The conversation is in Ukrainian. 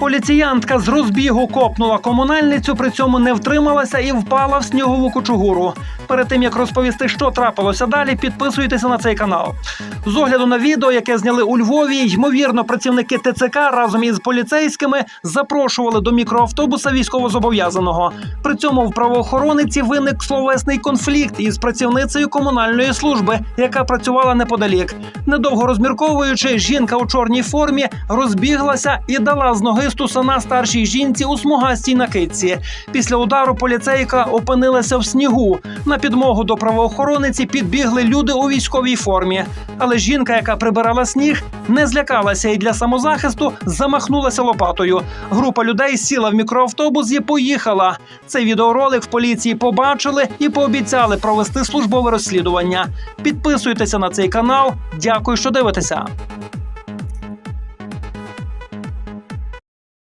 Поліціянтка з розбігу копнула комунальницю, при цьому не втрималася і впала в снігову кучугуру. Перед тим як розповісти, що трапилося далі, підписуйтеся на цей канал. З огляду на відео, яке зняли у Львові, ймовірно, працівники ТЦК разом із поліцейськими запрошували до мікроавтобуса військовозобов'язаного. При цьому в правоохорониці виник словесний конфлікт із працівницею комунальної служби, яка працювала неподалік. Недовго розмірковуючи, жінка у чорній формі розбіглася і дала з ноги стусана старшій жінці у смугастій накидці. Після удару поліцейка опинилася в снігу. На підмогу до правоохоронниці підбігли люди у військовій формі. Але жінка, яка прибирала сніг, не злякалася і для самозахисту замахнулася лопатою. Група людей сіла в мікроавтобус і поїхала. Цей відеоролик в поліції побачили і пообіцяли провести службове розслідування. Підписуйтеся на цей канал. Дякую, що дивитеся.